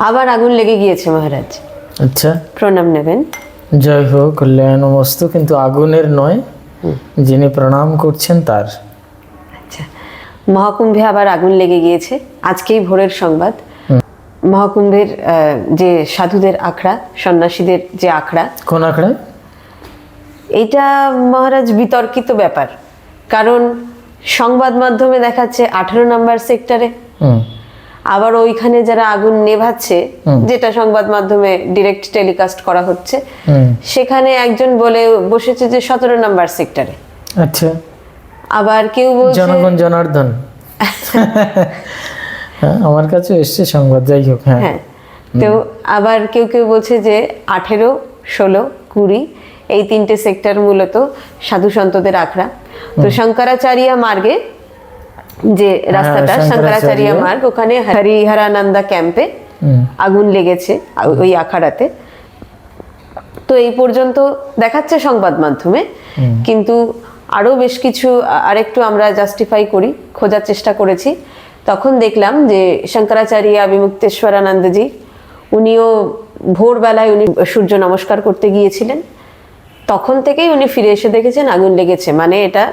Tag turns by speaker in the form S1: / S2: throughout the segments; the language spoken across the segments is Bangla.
S1: আবার আগুন লেগে গিয়েছে মহারাজ।
S2: আচ্ছা।
S1: প্রণাম নেবেন।
S2: জয় হোক কল্যাণ মস্ত কিন্তু আগুনের নয়। যিনি প্রণাম করছেন তার।
S1: আচ্ছা। মহাকুম্ভে আবার আগুন লেগে গিয়েছে। আজকেই ভোরের সংবাদ। মহাকুম্ভের যে সাধুদের আখড়া সন্ন্যাসীদের যে আখড়া।
S2: কোন আখড়ায়
S1: এটা মহারাজ বিতর্কিত ব্যাপার। কারণ সংবাদ মাধ্যমে দেখাচ্ছে আঠেরো নাম্বার সেক্টরে।
S2: হুম।
S1: আবার ওইখানে যারা আগুন নেভাচ্ছে যেটা সংবাদ মাধ্যমে ডিরেক্ট টেলিকাস্ট করা হচ্ছে সেখানে একজন বলে বসেছে যে সতেরো নাম্বার সেক্টরে
S2: আচ্ছা।
S1: আবার কেউ বলছে
S2: জনগণ জনার্দন। হ্যাঁ আমার কাছে এসছে সংবাদ যাই হোক হ্যাঁ।
S1: হ্যাঁ। তো আবার কেউ কেউ বলছে যে আঠেরো ষোলো কুড়ি এই তিনটে সেক্টর মূলত সাধু সন্তদের আখড়া। তো শঙ্করাচার্য মার্গে যে রাস্তাটা
S2: শঙ্করাচার্য।
S1: শঙ্করাচার্য। মার্গ ওখানে হরিহরানন্দা ক্যাম্পে আগুন লেগেছে ওই আখাড়াতে। তো এই পর্যন্ত দেখাচ্ছে সংবাদ মাধ্যমে কিন্তু আরও বেশ কিছু আরেকটু আমরা জাস্টিফাই করি খোঁজার চেষ্টা করেছি। তখন দেখলাম যে শঙ্করাচার্য বিমুক্তেশ্বরানন্দজি উনিও ভোরবেলায় উনি সূর্য নমস্কার করতে গিয়েছিলেন। তখন থেকেই উনি ফিরে এসে দেখেছেন আগুন লেগেছে মানে এটা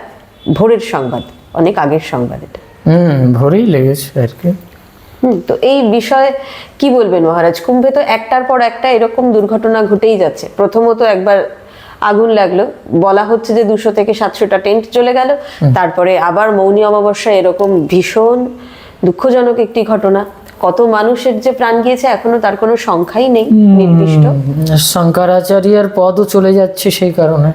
S1: ভোরের সংবাদ। অনেক আগের সংবাদ এটা।
S2: হুম ভোরেই লেগেছে আর কি।
S1: হুম তো এই বিষয়ে কি বলবেন মহারাজ? কুম্ভে তো একটার পর একটা এরকম দুর্ঘটনা ঘটেই যাচ্ছে। প্রথমত একবার আগুন লাগল। বলা হচ্ছে যে দুশো থেকে সাতশোটা টেন্ট চলে গেল। তারপরে আবার মৌনী অমাবস্যা এরকম ভীষণ দুঃখজনক একটি ঘটনা। কত মানুষের যে প্রাণ গিয়েছে এখনও তার কোনো সংখ্যাই নেই নির্দিষ্ট।
S2: শঙ্করাচার্যের পদও চলে যাচ্ছে সেই কারণে।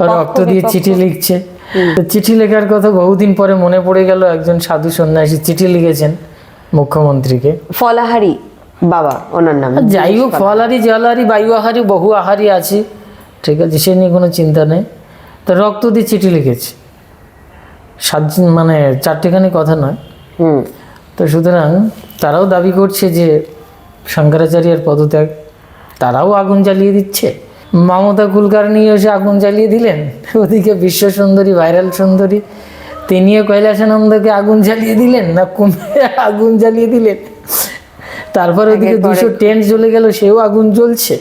S2: রক্ত দিয়ে চিঠি লিখছে। চিঠি লেখার কথা বহুদিন পরে মনে পড়ে গেল একজন সাধু সন্ন্যাসী চিঠি লিখেছেন মুখ্যমন্ত্রীকে।
S1: ফলাহারি বাবা ওনার নাম।
S2: যাই হোক ফলারি জলারি বায়ু আহারি বহু আহারি আছে। ঠিক আছে সে নিয়ে কোনো চিন্তা নেই। তো রক্ত দিয়ে চিঠি লিখেছে। সাত মানে চারটেখানি কথা নয়।
S1: হুম।
S2: তো সুতরাং তারাও দাবি করছে যে শঙ্করাচার্যের পদত্যাগ তারাও আগুন জ্বালিয়ে দিচ্ছে। মমতা কুলকার্নি এসে আগুন জ্বালিয়ে দিলেন। ওদিকে বিশ্ব সুন্দরী ভাইরাল সুন্দরী তিনিও কৈলাসানন্দকে আগুন জ্বালিয়ে দিলেন না কুমে আগুন জ্বালিয়ে দিলেন? তারপর ওদিকে দুশো টেন্ট জ্বলে গেল সেও আগুন জ্বলছে।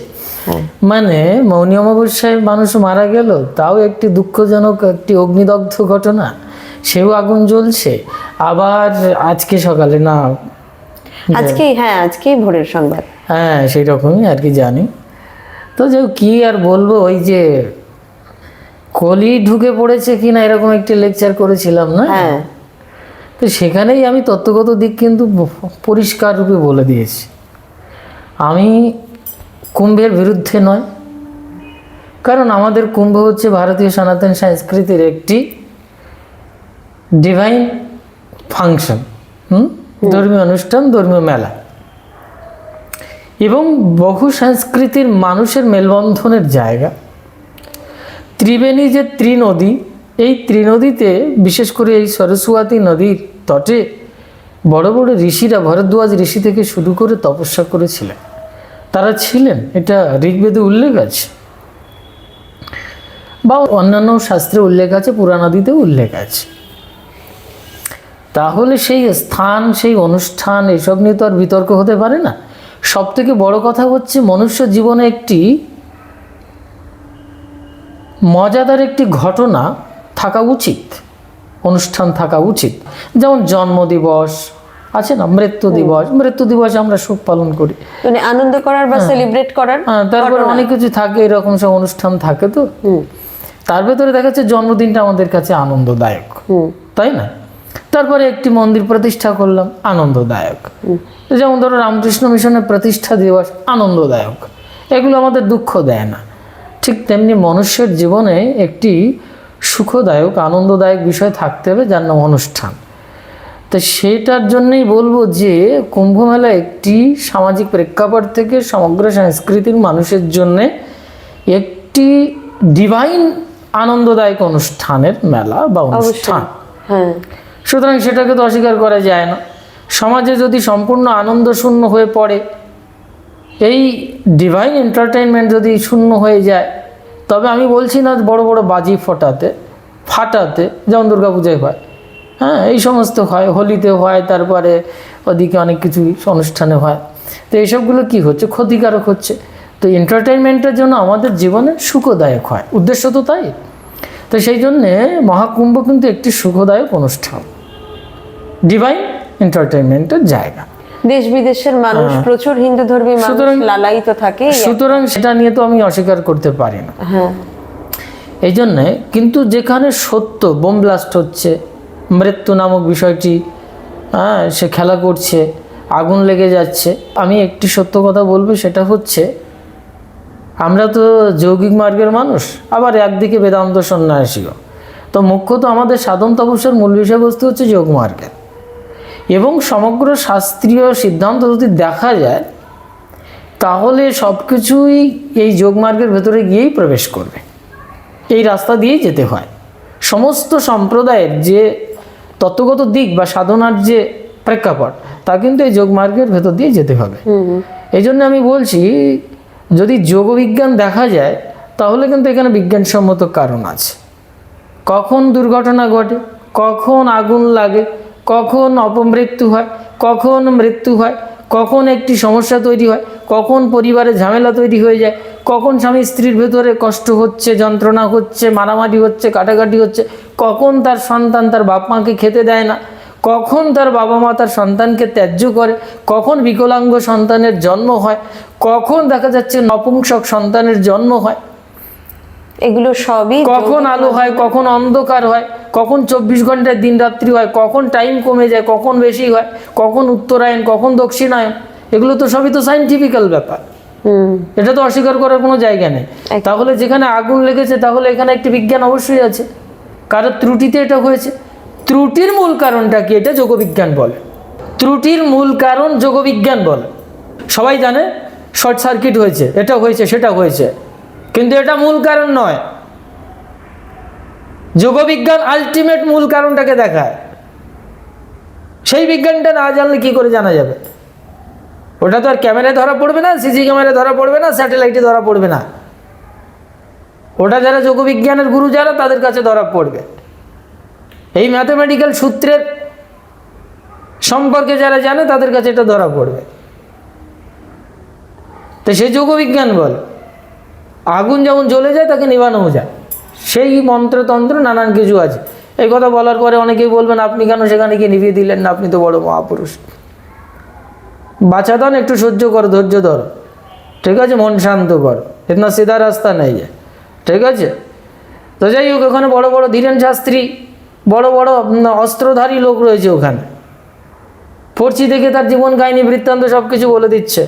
S2: মানে মৌনী অমাবস্যায় মানুষ মারা গেল তাও একটি দুঃখজনক একটি অগ্নিদগ্ধ ঘটনা সেও আগুন জ্বলছে। আবার আজকে সকালে না
S1: আজকেই হ্যাঁ আজকেই ভোরের সংবাদ।
S2: হ্যাঁ সেই রকমই আর কি জানি। তো যে কি আর বলব ওই যে কলি ঢুকে পড়েছে কিনা এরকম একটি লেকচার করেছিলাম না?
S1: হ্যাঁ।
S2: তো সেখানেই আমি তত্ত্বগত দিক কিন্তু পরিষ্কার রূপে বলে দিয়েছি। আমি কুম্ভের বিরুদ্ধে নয় কারণ আমাদের কুম্ভ হচ্ছে ভারতীয় সনাতন সংস্কৃতির একটি ডিভাইন ফাংশন হুম। ধর্মীয় অনুষ্ঠান ধর্মীয় মেলা। এবং বহু সংস্কৃতির মানুষের মেলবন্ধনের জায়গা। ত্রিবেণী যে ত্রিনদী, এই ত্রিনদীতে বিশেষ করে এই সরস্বতী নদীর তটে বড় বড় ঋষিরা, ভরদ্বাজ ঋষি থেকে শুরু করে তপস্যা করেছিলেন। তারা ছিলেন, এটা ঋগ্বেদে উল্লেখ আছে। বা অন্যান্য শাস্ত্রে উল্লেখ আছে, পুরাণাদিতেও উল্লেখ আছে। তাহলে সেই স্থান, সেই অনুষ্ঠান, এসব নিয়ে তো আর বিতর্ক হতে পারে না। সব থেকে বড় কথা হচ্ছে মনুষ্য জীবনে একটি মজাদার একটি ঘটনা থাকা উচিত অনুষ্ঠান থাকা উচিত। যেমন জন্মদিবস আছে না? মৃত্যু দিবস। মৃত্যু দিবস আমরা শোক পালন করি।
S1: মানে আনন্দ করার বা সেলিব্রেট করার
S2: হ্যাঁ তারপর অনেক কিছু থাকে এরকম সব অনুষ্ঠান থাকে তো। তার ভেতরে দেখা যাচ্ছে জন্মদিনটা আমাদের কাছে আনন্দদায়ক। তাই না? তারপরে একটি মন্দির প্রতিষ্ঠা করলাম, আনন্দদায়ক। যেমন ধরো রামকৃষ্ণ মিশনের প্রতিষ্ঠা দিবস আনন্দদায়ক। এগুলো আমাদের দুঃখ দেয় না। ঠিক তেমনি মনুষ্যের জীবনে একটি সুখদায়ক, আনন্দদায়ক বিষয় থাকতে হবে, যার নাম অনুষ্ঠান। তো সেটার জন্যই বলব যে কুম্ভ মেলা একটি সামাজিক প্রেক্ষাপট থেকে সমগ্র সংস্কৃতির মানুষের জন্যে একটি ডিভাইন আনন্দদায়ক অনুষ্ঠানের মেলা বা অনুষ্ঠান।
S1: হ্যাঁ।
S2: সুতরাং সেটাকে তো অস্বীকার করা যায় না। সমাজে যদি সম্পূর্ণ আনন্দ শূন্য হয়ে পড়ে, এই ডিভাইন এন্টারটেনমেন্ট যদি শূন্য হয়ে যায়, তবে আমি বলছি না বড় বড় বাজি ফোটাতে, ফাটাতে, যেমন দুর্গাপূজায় হয়। হ্যাঁ এই সমস্ত হয়, হোলিতে হয়, তারপরে ওদিকে অনেক কিছু অনুষ্ঠানে হয়। তো এইসবগুলো কি হচ্ছে? ক্ষতিকারক হচ্ছে। তো এন্টারটেনমেন্টের জন্য আমাদের জীবনে সুখদায়ক হয়। উদ্দেশ্য তো তাই। তো সেই জন্যে মহাকুম্ভ কিন্তু একটি সুখদায়ক অনুষ্ঠান। ডিভাইন এন্টারটেনমেন্টের জায়গা।
S1: দেশ বিদেশের মানুষ প্রচুর হিন্দু ধর্মী মানুষ
S2: হ্যাঁ। সুতরাং-
S1: লালায়িত থাকে
S2: সুতরাং সেটা নিয়ে তো আমি অস্বীকার করতে পারি না।
S1: হ্যাঁ।
S2: এই জন্যে কিন্তু যেখানে সত্য বোম ব্লাস্ট হচ্ছে মৃত্যু নামক বিষয়টি হ্যাঁ সে খেলা করছে আগুন লেগে যাচ্ছে আমি একটি সত্য কথা বলব সেটা হচ্ছে আমরা তো যৌগিক মার্গের মানুষ আবার একদিকে বেদান্ত সন্ন্যাসীও। তো মুখ্যত আমাদের সাধন তপস্যার মূল বিষয়বস্তু হচ্ছে যোগ মার্গের। এবং সমগ্র শাস্ত্রীয় সিদ্ধান্ত যদি দেখা যায় তাহলে সব কিছুই এই যোগমার্গের ভেতরে গিয়েই প্রবেশ করবে। এই রাস্তা দিয়েই যেতে হয়। সমস্ত সম্প্রদায়ের যে তত্ত্বগত দিক বা সাধনার যে প্রেক্ষাপট তা কিন্তু এই যোগমার্গের ভেতর দিয়ে যেতে হবে। এই জন্য আমি বলছি যদি যোগবিজ্ঞান দেখা যায় তাহলে কিন্তু এখানে বিজ্ঞানসম্মত কারণ আছে। কখন দুর্ঘটনা ঘটে কখন আগুন লাগে কখন অপমৃত্যু হয়? কখন মৃত্যু হয়? কখন একটি সমস্যা তৈরি হয়? কখন পরিবারে ঝামেলা তৈরি হয়ে যায়? কখন স্বামী স্ত্রীর ভেতরে কষ্ট হচ্ছে, যন্ত্রণা হচ্ছে, মারামারি হচ্ছে, কাটাকাটি হচ্ছে? কখন তার সন্তান তার বাপ মাকে খেতে দেয় না? কখন তার বাবা মা তার সন্তানকে ত্যায্য করে? কখন বিকলাঙ্গ সন্তানের জন্ম হয়? কখন দেখা যাচ্ছে নপুংসক সন্তানের জন্ম হয়?
S1: এগুলো সবই
S2: কখন আলো হয় কখন অন্ধকার হয় কখন চব্বিশ ঘণ্টার দিন রাত্রি হয় কখন টাইম কমে যায় কখন বেশি হয় কখন উত্তরায়ণ কখন দক্ষিণায়ন এগুলো তো সবই তো সাইন্টিফিক্যাল ব্যাপার।
S1: হুম।
S2: এটা তো অস্বীকার করার কোনো জায়গা নেই। তাহলে যেখানে আগুন লেগেছে তাহলে এখানে একটি বিজ্ঞান অবশ্যই আছে। কারোর ত্রুটিতে এটা হয়েছে। ত্রুটির মূল কারণটা কি? এটা যোগবিজ্ঞান বলে। ত্রুটির মূল কারণ যোগবিজ্ঞান বলে। সবাই জানে? শর্ট সার্কিট হয়েছে এটা হয়েছে সেটা হয়েছে। কিন্তু এটা মূল কারণ নয়। যোগবিজ্ঞান আলটিমেট মূল কারণটাকে দেখায়। সেই বিজ্ঞানটা না জানলে কি করে জানা যাবে? ওটা তো আর ক্যামেরায় ধরা পড়বে না, সিসি ক্যামেরায় ধরা পড়বে না, স্যাটেলাইটে ধরা পড়বে না। ওটা যারা যোগবিজ্ঞানের গুরু যারা, তাদের কাছে ধরা পড়বে। এই ম্যাথমেটিক্যাল সূত্রের সম্পর্কে যারা জানে, তাদের কাছে এটা ধরা পড়বে। তো সে যোগবিজ্ঞান বল। আগুন যেমন জ্বলে যায়, তাকে নিবানো যায়। সেই মন্ত্রতন্ত্র নানান কিছু আছে। এই কথা বলার পরে অনেকেই বলবেন, আপনি কেন সেখানে গিয়ে নিভিয়ে দিলেন না? আপনি তো বড় মহাপুরুষ। বাচ্চাদান একটু সহ্য কর, ধৈর্য ধরো। ঠিক আছে, মন শান্ত করো। এতনা সিধা রাস্তা নেই। है ঠিক আছে? তো যাই হোক ওখানে বড় বড় ধীরেন শাস্ত্রী, বড় বড় অস্ত্রধারী লোক রয়েছে ওখানে। পড়ছি দেখে তার জীবন কাহিনী, বৃত্তান্ত সব কিছু বলে দিচ্ছে।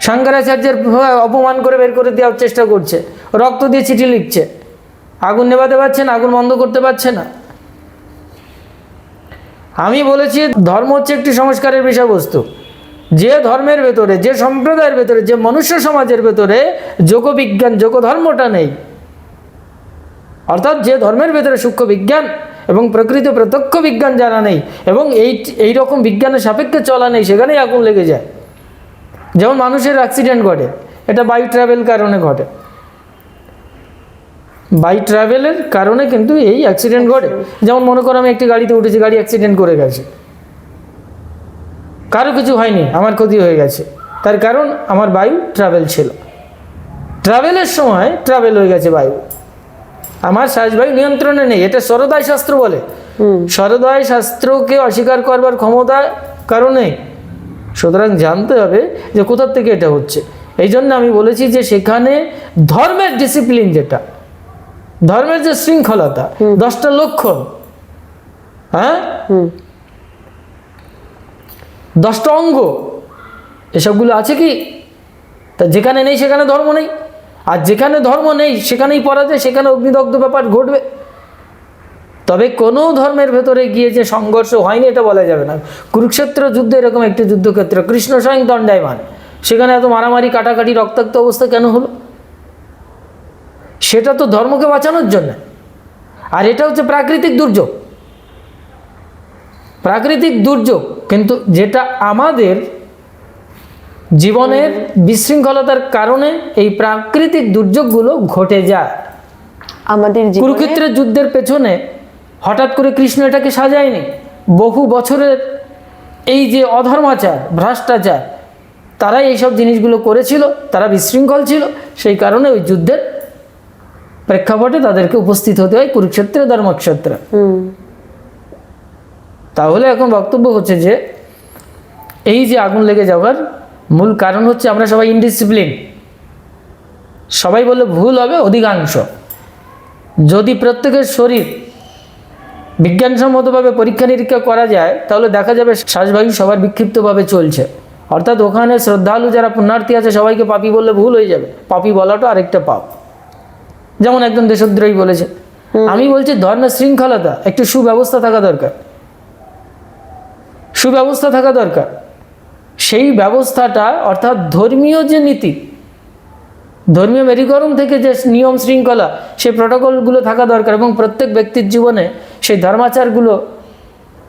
S2: শঙ্করাচার্যের অপমান করে বের করে দেওয়ার চেষ্টা করছে। রক্ত দিয়ে চিঠি লিখছে। আগুন নেভাতে পারছে না, আগুন বন্ধ করতে পারছে না। আমি বলেছি, ধর্ম হচ্ছে একটি সংস্কারের বিষয়বস্তু। যে ধর্মের ভেতরে, যে সম্প্রদায়ের ভেতরে, যে মনুষ্য সমাজের ভেতরে যোগবিজ্ঞান যোগ ধর্মটা নেই। অর্থাৎ যে ধর্মের ভেতরে সূক্ষ্ম বিজ্ঞান এবং প্রকৃত প্রত্যক্ষ বিজ্ঞান জানা নেই এবং এই এই রকম বিজ্ঞানের সাপেক্ষে চলা নেই, সেখানেই আগুন লেগে যায়। যেমন মানুষের অ্যাক্সিডেন্ট ঘটে এটা বাই ট্রাভেল কারণে ঘটে। বাই ট্রাভেলের কারণে কিন্তু এই অ্যাক্সিডেন্ট ঘটে। যেমন মনে করো আমি একটি গাড়িতে উঠেছি গাড়ি অ্যাক্সিডেন্ট করে গেছে। কারও কিছু হয়নি আমার ক্ষতি হয়ে গেছে। তার কারণ আমার বায়ু ট্রাভেল ছিল। ট্রাভেলের সময় ট্রাভেল হয়ে গেছে বায়ু। আমার শ্বাসবায়ু নিয়ন্ত্রণে নেই এটা সরদায় শাস্ত্র বলে। সরদায় শাস্ত্রকে অস্বীকার করবার ক্ষমতা কারণে সুতরাং জানতে হবে যে কোথার থেকে এটা হচ্ছে। এই জন্য আমি বলেছি যে সেখানে ধর্মের ডিসিপ্লিন যেটা ধর্মের যে শৃঙ্খলতা দশটা লক্ষণ হ্যাঁ?
S1: হুম।
S2: দশটা অঙ্গ এসবগুলো আছে কি? তা যেখানে নেই সেখানে ধর্ম নেই। আর যেখানে ধর্ম নেই সেখানেই পরাজয় সেখানে অগ্নিদগ্ধ ব্যাপার ঘটবে। তবে কোনো ধর্মের ভেতরে গিয়ে যে সংঘর্ষ হয়নি এটা বলা যাবে না। কুরুক্ষেত্র যুদ্ধ এরকম একটি যুদ্ধক্ষেত্র। কৃষ্ণ স্বয়ং দণ্ডায়মান। সেখানে এত মারামারি কাটাকাটি রক্তাক্ত অবস্থা কেন হলো? সেটা তো ধর্মকে বাঁচানোর জন্য। আর এটা হচ্ছে প্রাকৃতিক দুর্যোগ। প্রাকৃতিক দুর্যোগ। কিন্তু যেটা আমাদের জীবনের বিশৃঙ্খলতার কারণে এই প্রাকৃতিক দুর্যোগগুলো ঘটে যায়।
S1: আমাদের
S2: কুরুক্ষেত্রের যুদ্ধের পেছনে হঠাৎ করে কৃষ্ণ এটাকে সাজায়নি? বহু বছরের এই যে অধর্মাচার ভ্রষ্টাচার তারাই এইসব জিনিসগুলো করেছিল তারা বিশৃঙ্খল ছিল সেই কারণে ওই যুদ্ধের প্রেক্ষাপটে তাদেরকে উপস্থিত হতে হয় কুরুক্ষেত্রে ধর্মক্ষেত্রে। তাহলে এখন বক্তব্য হচ্ছে যে এই যে আগুন লেগে যাওয়ার মূল কারণ হচ্ছে আমরা সবাই ইনডিসিপ্লিন সবাই বললে ভুল হবে অধিকাংশ। যদি প্রত্যেকের শরীর বিজ্ঞানসম্মতভাবে পরীক্ষা নিরীক্ষা করা যায় তাহলে দেখা যাবে শ্বাসবায়ু সবার বিক্ষিপ্তভাবে চলছে। অর্থাৎ ওখানে শ্রদ্ধালু যারা পুণ্যার্থী আছে সবাইকে পাপি বললে ভুল হয়ে যাবে। পাপি বলাটা আরেকটা পাপ। যেমন একজন দেশদ্রোহী বলেছে। আমি বলছি ধর্মের শৃঙ্খলতা একটু সুব্যবস্থা থাকা দরকার। সুব্যবস্থা থাকা দরকার। সেই ব্যবস্থাটা অর্থাৎ ধর্মীয় যে নীতি ধর্মীয় মেরুকরণ থেকে যে নিয়ম শৃঙ্খলা, সেই প্রোটোকলগুলো থাকা দরকার এবং প্রত্যেক ব্যক্তির জীবনে সেই ধর্মাচারগুলো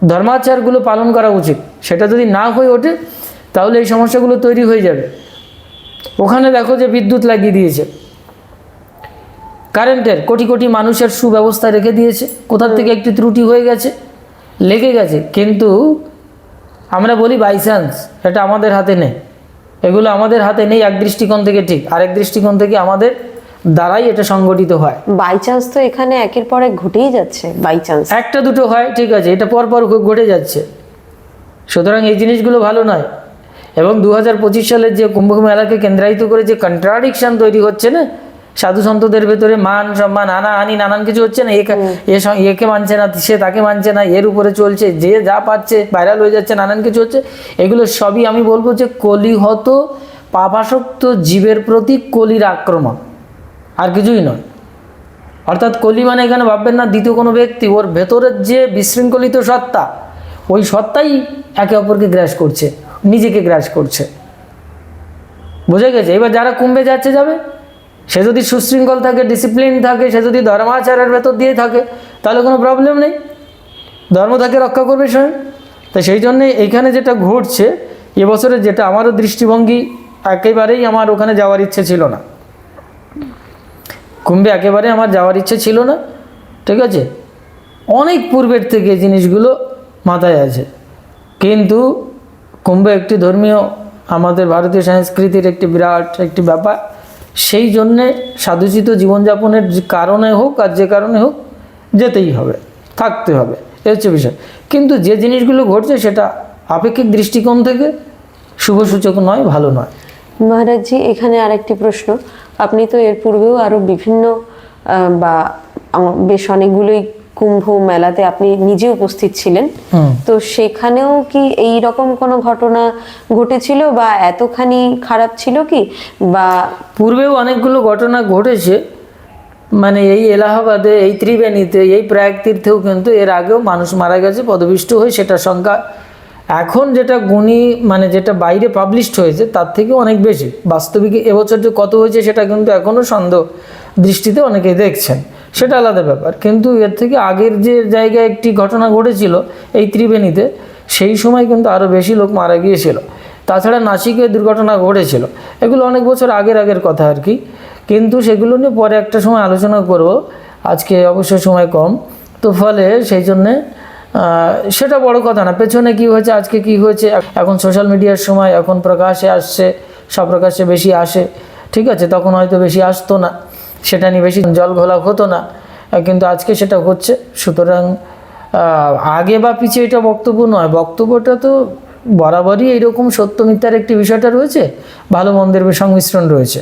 S2: ধর্মাচারগুলো পালন করা উচিত। সেটা যদি না হয়ে ওঠে, তাহলে এই সমস্যাগুলো তৈরি হয়ে যাবে। ওখানে দেখো যে বিদ্যুৎ লাগিয়ে দিয়েছে। কারেন্টের কোটি কোটি মানুষের সুব্যবস্থা রেখে দিয়েছে। কোথার থেকে একটি ত্রুটি হয়ে গেছে? লেগে গেছে। কিন্তু আমরা বলি বাই চান্স এটা আমাদের হাতে নেই। এগুলো আমাদের হাতে নেই এক দৃষ্টিকোণ থেকে ঠিক। আরেক দৃষ্টিকোণ থেকে আমাদের দ্বারাই এটা সংগঠিত হয়।
S1: বাই চান্স তো এখানে একের পর এক ঘটেই যাচ্ছে বাই চান্স
S2: একটা দুটো হয় ঠিক আছে এটা পরপর পর ঘটে যাচ্ছে। সুতরাং এই জিনিসগুলো ভালো নয়। এবং দু হাজার পঁচিশ সালের যে কুম্ভ মেলাকে কেন্দ্রায়িত করে যে কন্ট্রাডিকশন তৈরি হচ্ছে না সাধু সন্তদের ভেতরে মান সম্মান হানাহানি নানান কিছু হচ্ছে না। একে মানছে না সে তাকে মানছে না এর উপরে চলছে যে যা পাচ্ছে ভাইরাল হয়ে যাচ্ছে নানান কিছু হচ্ছে। এগুলো সবই আমি বলব যে কলিহত পাপাসক্ত জীবের প্রতি কলির আক্রমণ। আর কিছুই নয়। অর্থাৎ কলি মানে এখানে ভাববেন না দ্বিতীয় কোনো ব্যক্তি ওর ভেতরের যে বিশৃঙ্খলিত সত্তা ওই সত্তাই একে অপরকে গ্রাস করছে নিজেকে গ্রাস করছে। বুঝে গেছে? এবার যারা কুম্ভে যাচ্ছে যাবে সে যদি সুশৃঙ্খল থাকে ডিসিপ্লিন থাকে, সে যদি ধর্মাচারের ভেতর দিয়ে থাকে, তাহলে কোনো প্রবলেম নেই। ধর্ম তাকে রক্ষা করবে স্বয়ং। তো সেই জন্যে এইখানে যেটা ঘটছে এবছরে যেটা আমারও দৃষ্টিভঙ্গি, একেবারেই আমার ওখানে যাওয়ার ইচ্ছে ছিল না। কুম্ভে একেবারে আমার যাওয়ার ইচ্ছে ছিল না, ঠিক আছে? অনেক পূর্বের থেকে জিনিসগুলো মাথায় আছে। কিন্তু কুম্ভ একটি ধর্মীয়, আমাদের ভারতীয় সংস্কৃতির একটি বিরাট একটি ব্যাপার। সেই জন্যে সাধুচিত জীবনযাপনের কারণে হোক আর যে কারণে হোক যেতেই হবে, থাকতে হবে, এ হচ্ছে বিষয়। কিন্তু যে জিনিসগুলো ঘটছে সেটা আপেক্ষিক দৃষ্টিকোণ থেকে শুভসূচক নয়, ভালো নয়।
S1: মহারাজজি, এখানে আরেকটি প্রশ্ন। আপনি তো এর পূর্বেও আরও বিভিন্ন বা বেশ অনেকগুলোই কুম্ভ মেলাতে আপনি নিজে উপস্থিত ছিলেন। তো সেখানেও কি এই রকম কোনো ঘটনা ঘটেছিল বা এতখানি খারাপ ছিল কি? বা
S2: পূর্বেও অনেকগুলো ঘটনা ঘটেছে। মানে এই এলাহাবাদে এই ত্রিবেণীতে এই প্রয়াগ তীর্থেও কিন্তু এর আগেও মানুষ মারা গেছে পদবিষ্ট হয়ে সেটা সংখ্যা। এখন যেটা গুণী মানে যেটা বাইরে পাবলিশড হয়েছে তার থেকে অনেক বেশি। বাস্তবিক এবছর যে কত হয়েছে সেটা কিন্তু এখনও সন্দেহ দৃষ্টিতে অনেকেই দেখছেন। সেটা আলাদা ব্যাপার। কিন্তু এর থেকে আগের যে জায়গায় একটি ঘটনা ঘটেছিল এই ত্রিবেণীতে, সেই সময় কিন্তু আরও বেশি লোক মারা গিয়েছিল। তাছাড়া নাসিকে দুর্ঘটনা ঘটেছিল। এগুলো অনেক বছর আগের আগের কথা আর কি। কিন্তু সেগুলো নিয়ে পরে একটা সময় আলোচনা করব। আজকে অবশ্য সময় কম। তো ফলে সেই জন্যে সেটা বড় কথা না। পেছনে কি হয়েছে, আজকে কি হয়েছে? এখন সোশ্যাল মিডিয়ার সময়, এখন প্রকাশে আসছে, সব প্রকাশে বেশি আসে। ঠিক আছে, তখন হয়তো বেশি আসতো না। সেটা নিয়ে বেশি জল ঘোলা হতো না। কিন্তু আজকে সেটা হচ্ছে। সুতরাং আগে বা পিছিয়ে এটা বক্তব্য নয়। বক্তব্যটা তো বরাবরই এইরকম সত্য মিথ্যার একটি বিষয়টা রয়েছে। ভালো মন্দের সংমিশ্রণ রয়েছে।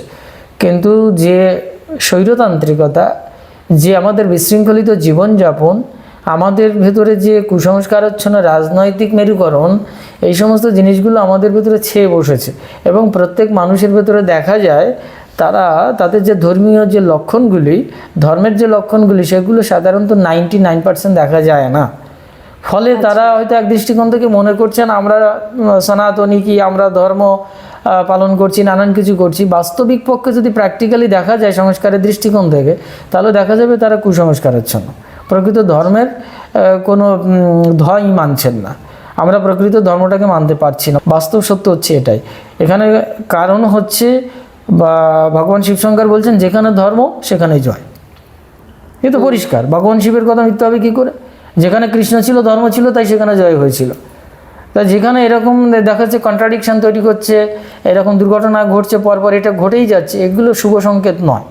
S2: কিন্তু যে স্বৈরতান্ত্রিকতা, যে আমাদের বিশৃঙ্খলিত জীবনযাপন, আমাদের ভেতরে যে কুসংস্কারচ্ছন্ন রাজনৈতিক মেরুকরণ, এই সমস্ত জিনিসগুলো আমাদের ভেতরে ছেয়ে বসেছে। এবং প্রত্যেক মানুষের ভেতরে দেখা যায় তারা তাদের যে ধর্মীয় যে লক্ষণগুলি ধর্মের যে লক্ষণগুলি সেগুলো সাধারণত নাইনটি নাইন পার্সেন্ট দেখা যায় না। ফলে তারা হয়তো এক দৃষ্টিকোণ থেকে মনে করছেন আমরা সনাতনী কি আমরা ধর্ম পালন করছি নানান কিছু করছি। বাস্তবিক পক্ষে যদি প্র্যাকটিক্যালি দেখা যায় সংস্কারের দৃষ্টিকোণ থেকে তাহলে দেখা যাবে তারা কুসংস্কারের কুসংস্কারাচ্ছন্ন। প্রকৃত ধর্মের কোনো ধই মানছেন না। আমরা প্রকৃত ধর্মটাকে মানতে পারছি না। বাস্তব সত্য হচ্ছে এটাই। এখানে কারণ হচ্ছে বা ভগবান শিব শঙ্কর বলছেন, যেখানে ধর্ম সেখানে জয়। এ তো পরিষ্কার। ভগবান শিবের কথা মিথ্যা হবে কী করে? যেখানে কৃষ্ণ ছিল, ধর্ম ছিল, তাই সেখানে জয় হয়েছিল। তা যেখানে এরকম দেখা যাচ্ছে কন্ট্রাডিকশান তৈরি করছে, এরকম দুর্ঘটনা ঘটছে, পরপর এটা ঘটেই যাচ্ছে, এগুলো শুভ সংকেত নয়।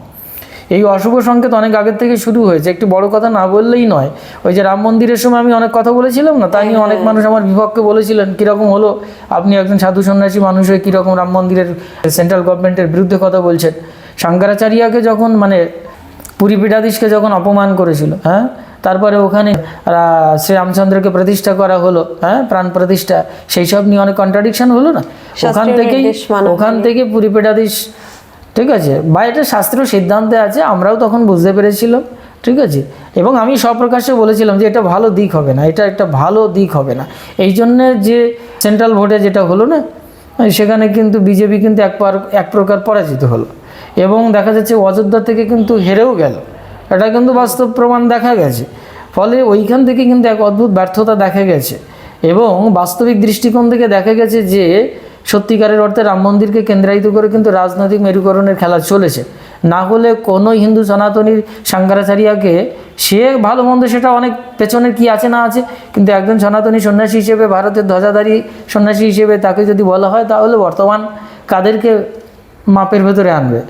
S2: এই অশুভ সংকেত অনেক আগের থেকে শুরু হয়েছে। একটি বড় কথা না বললেই নয়। ওই যে রাম মন্দিরের সময় আমি অনেক কথা বলেছিলাম না? তাই নিয়ে অনেক মানুষ আমার বিপক্ষে বলেছিলেন কীরকম হলো? আপনি একজন সাধু সন্ন্যাসী মানুষ হয়ে কীরকম রাম মন্দিরের সেন্ট্রাল গভর্নমেন্টের বিরুদ্ধে কথা বলছেন? শঙ্করাচার্যকে যখন মানে পুরী পীঠাধীশকে যখন অপমান করেছিল হ্যাঁ? তারপরে ওখানে শ্রীরামচন্দ্রকে প্রতিষ্ঠা করা হলো হ্যাঁ? প্রাণ প্রতিষ্ঠা সেই সব নিয়ে অনেক কন্ট্রাডিকশন হলো না? ওখান থেকেই ওখান থেকে পুরী পীঠাধীশ ঠিক আছে? বা এটা শাস্ত্রীয় সিদ্ধান্তে আছে, আমরাও তখন বুঝতে পেরেছিলাম, ঠিক আছে? এবং আমি সপ্রকাশ্যে বলেছিলাম যে এটা ভালো দিক হবে না, এটা একটা ভালো দিক হবে না। এই জন্যে যে সেন্ট্রাল ভোটে যেটা হলো না, সেখানে কিন্তু বিজেপি কিন্তু এক এক প্রকার পরাজিত হলো। এবং দেখা যাচ্ছে অযোধ্যা থেকে কিন্তু হেরেও গেল। এটা কিন্তু বাস্তব প্রমাণ দেখা গেছে। ফলে ওইখান থেকে কিন্তু এক অদ্ভুত ব্যর্থতা দেখা গেছে। এবং বাস্তবিক দৃষ্টিকোণ থেকে দেখা গেছে যে সত্যিকারের অর্থে রাম মন্দিরকে কেন্দ্রায়িত করে কিন্তু রাজনৈতিক মেরুকরণের খেলা চলেছে। না হলে কোনো হিন্দু সনাতনীর সাঙ্গারাচার্যাকে সে ভালো মন্দ সেটা অনেক পেছনের কি আছে না আছে, কিন্তু একজন সনাতনী সন্ন্যাসী হিসেবে, ভারতের ধ্বজাধারী সন্ন্যাসী হিসেবে তাকে যদি বলা হয়, তাহলে বর্তমান কাদেরকে মাপের ভেতরে আনবে।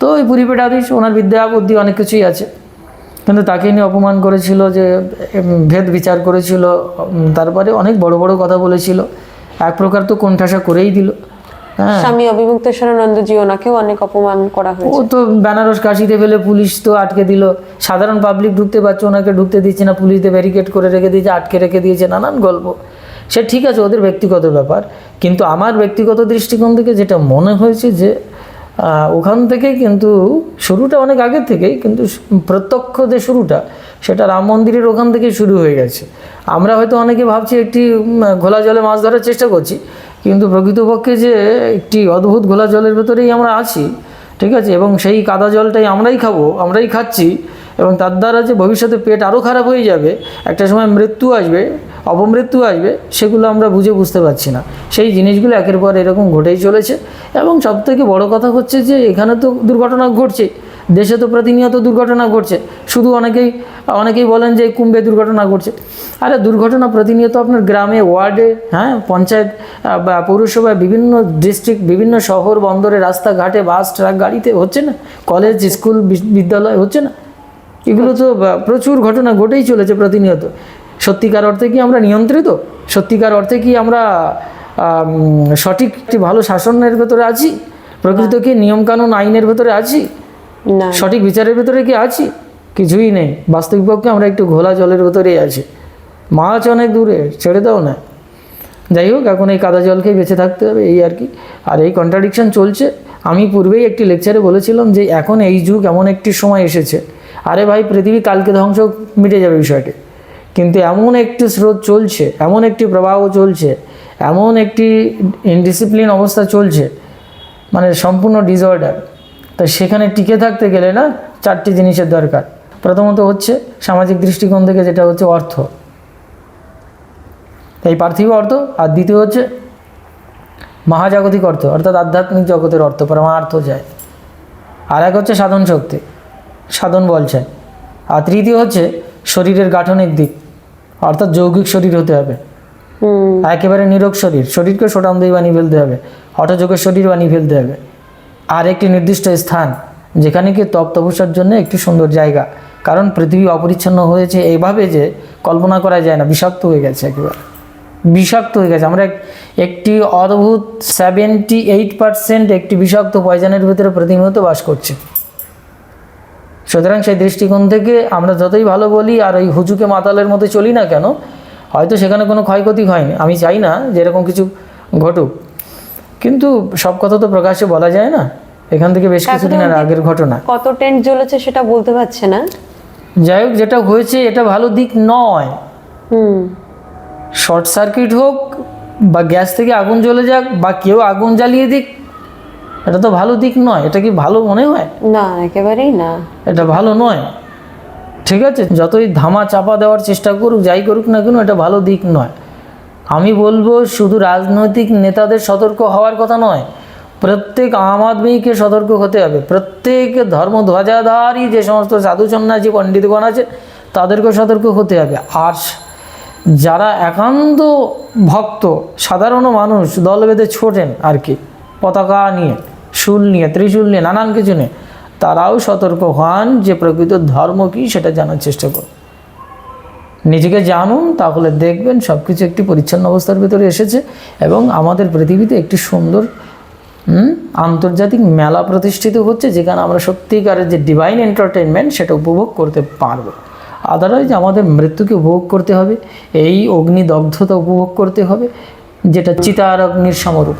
S2: তো ওই পুরীপীঠাধীশ ওনার বিদ্যা, বুদ্ধি অনেক কিছুই আছে। কিন্তু তাকে নিয়ে অপমান করেছিল যে ভেদ বিচার করেছিল তারপরে অনেক বড় বড় কথা বলেছিল। এক প্রকার তো কোণঠাসা করেই দিল। স্বামী
S1: স্বামী অবিমুক্তেশ্বরানন্দজি ওনাকেও অনেক অপমান করা
S2: ও তো বেনারস কাশিতে ফেলে পুলিশ তো আটকে দিল। সাধারণ পাবলিক ঢুকতে পারছে ওনাকে ঢুকতে দিচ্ছে না পুলিশদের ব্যারিকেড করে রেখে দিয়েছে আটকে রেখে দিয়েছে নানান গল্প। সে ঠিক আছে ওদের ব্যক্তিগত ব্যাপার কিন্তু আমার ব্যক্তিগত দৃষ্টিকোণ থেকে যেটা মনে হয়েছে যে ওখান থেকে কিন্তু শুরুটা অনেক আগের থেকেই, কিন্তু প্রত্যক্ষ যে শুরুটা, সেটা রাম মন্দিরের ওখান থেকে শুরু হয়ে গেছে। আমরা হয়তো অনেকে ভাবছি একটি ঘোলা জলে মাছ ধরার চেষ্টা করছি, কিন্তু প্রকৃতপক্ষে যে একটি অদ্ভুত ঘোলা জলের ভেতরেই আমরা আছি, ঠিক আছে? এবং সেই কাদা জলটাই আমরাই খাব, আমরাই খাচ্ছি, এবং তার দ্বারা যে ভবিষ্যতে পেট আরও খারাপ হয়ে যাবে, একটা সময় মৃত্যু আসবে অপমৃত্যু আসবে, সেগুলো আমরা বুঝে বুঝতে পারছি না। সেই জিনিসগুলো একের পর এরকম ঘটেই চলেছে। এবং সবথেকে বড় কথা হচ্ছে যে, এখানে তো দুর্ঘটনা ঘটছে। দেশে তো প্রতিনিয়ত দুর্ঘটনা ঘটছে। শুধু অনেকেই অনেকেই বলেন যে কুম্ভে দুর্ঘটনা ঘটছে। আরে, দুর্ঘটনা প্রতিনিয়ত আপনার গ্রামে, ওয়ার্ডে হ্যাঁ পঞ্চায়েত বা পৌরসভায় বিভিন্ন ডিস্ট্রিক্ট, বিভিন্ন শহর, বন্দরে, রাস্তাঘাটে, বাস, ট্রাক, গাড়িতে হচ্ছে না? কলেজ, স্কুল বিদ্যালয় হচ্ছে না? এগুলো তো প্রচুর ঘটনা ঘটেই চলেছে প্রতিনিয়ত। সত্যিকার অর্থে কি আমরা নিয়ন্ত্রিত? সত্যিকার অর্থে কি আমরা সঠিক একটি ভালো শাসনের ভেতরে আছি? প্রকৃত কি নিয়মকানুন আইনের ভেতরে আছি? সঠিক বিচারের ভেতরে কি আছি? কিছুই নেই। বাস্তবিক পক্ষে আমরা একটু ঘোলা জলের ভেতরেই আছি। মাছ অনেক দূরে ছেড়ে দাও না। যাই হোক এখন এই কাদা জলকেই বেঁচে থাকতে হবে এই আর কি। আর এই কন্ট্রাডিকশন চলছে। আমি পূর্বেই একটি লেকচারে বলেছিলাম যে এখন এই যুগ এমন একটি সময় এসেছে। আরে ভাই পৃথিবী কালকে ধ্বংস মিটে যাবে বিষয়টি। কিন্তু এমন একটি স্রোত চলছে, এমন একটি প্রবাহ চলছে, এমন একটি ইনডিসিপ্লিন অবস্থা চলছে মানে সম্পূর্ণ ডিসঅর্ডার তো সেখানে টিকে থাকতে গেলে না চারটি জিনিসের দরকার। প্রথমত হচ্ছে সামাজিক দৃষ্টিকোণ থেকে যেটা হচ্ছে অর্থ। এই পার্থিব অর্থ, আর দ্বিতীয় হচ্ছে মহাজাগতিক অর্থ, অর্থাৎ আধ্যাত্মিক জগতের অর্থ, পরমার্থ যায়। আর এক হচ্ছে সাধন শক্তি সাধন বলছেন আর তৃতীয় হচ্ছে শরীরের গাঠনিক দিক। অর্থাৎ যৌগিক শরীর হতে হবে। একেবারে নিরোগ শরীর শরীরকে সোটাম দিয়ে বানিয়ে ফেলতে হবে। হঠযোগের শরীর বানিয়ে ফেলতে হবে। আর একটি নির্দিষ্ট স্থান যেখানে কি তপ তপস্যার জন্য একটি সুন্দর জায়গা। কারণ পৃথিবী অপরিচ্ছন্ন হয়েছে এইভাবে যে কল্পনা করা যায় না বিষাক্ত হয়ে গেছে একেবারে। বিষাক্ত হয়ে গেছে। আমরা একটি অদ্ভুত সেভেন্টি এইট পার্সেন্ট একটি বিষাক্ত পয়জনের ভিতরে প্রতিনিয়ত বাস করছে। সুতরাং সেই দৃষ্টিকোণ থেকে আমরা যতই ভালো বলি আর ওই হুজুকে মাতালের মতো চলি না কেন হয়তো সেখানে কোনো ক্ষয়ক্ষতি হয়নি। আমি চাই না যে এরকম কিছু ঘটুক। কিন্তু সব কথা তো প্রকাশ্যে বলা যায় না। এখান থেকে বেশ কিছুদিন আর আগের ঘটনা।
S1: কত টেন্ট জ্বলেছে সেটা বলতে পারছে না।
S2: যাই হোক যেটা হয়েছে এটা ভালো দিক নয়। শর্ট সার্কিট হোক বা গ্যাস থেকে আগুন জ্বলে যাক বা কেউ আগুন জ্বালিয়ে দিক এটা তো ভালো দিক নয় এটা কি ভালো মনে হয়?
S1: না একেবারেই না।
S2: এটা ভালো নয়। ঠিক আছে যতই ধামা চাপা দেওয়ার চেষ্টা করুক যাই করুক না কেন এটা ভালো দিক নয়। আমি বলব শুধু রাজনৈতিক নেতাদের সতর্ক হওয়ার কথা নয় প্রত্যেক আম আদমিকে সতর্ক হতে হবে। প্রত্যেক ধর্ম ধ্বজাধারী যে সমস্ত সাধু সন্ন্যাসী পণ্ডিতগণ আছে তাদেরকেও সতর্ক হতে হবে। আর যারা একান্ত ভক্ত সাধারণ মানুষ দল বেঁধে ছোটেন আর কি পতাকা নিয়ে। শুল নিয়ে, ত্রিশূল নিয়ে, নানান কিছু নিয়ে, তারাও সতর্ক হন যে প্রকৃত ধর্ম কী সেটা জানার চেষ্টা করুন। নিজেকে জানুন, তাহলে দেখবেন সব কিছু একটি পরিচ্ছন্ন অবস্থার ভিতরে এসেছে এবং আমাদের পৃথিবীতে একটি সুন্দর আন্তর্জাতিক মেলা প্রতিষ্ঠিত হচ্ছে যেখানে আমরা সত্যিকারের যে ডিভাইন এন্টারটেনমেন্ট সেটা উপভোগ করতে পারব। আদারওয়াইজ আমাদের মৃত্যুকে উপভোগ করতে হবে, এই অগ্নিদগ্ধতা উপভোগ করতে হবে, যেটা চিতার অগ্নির সমরূপ।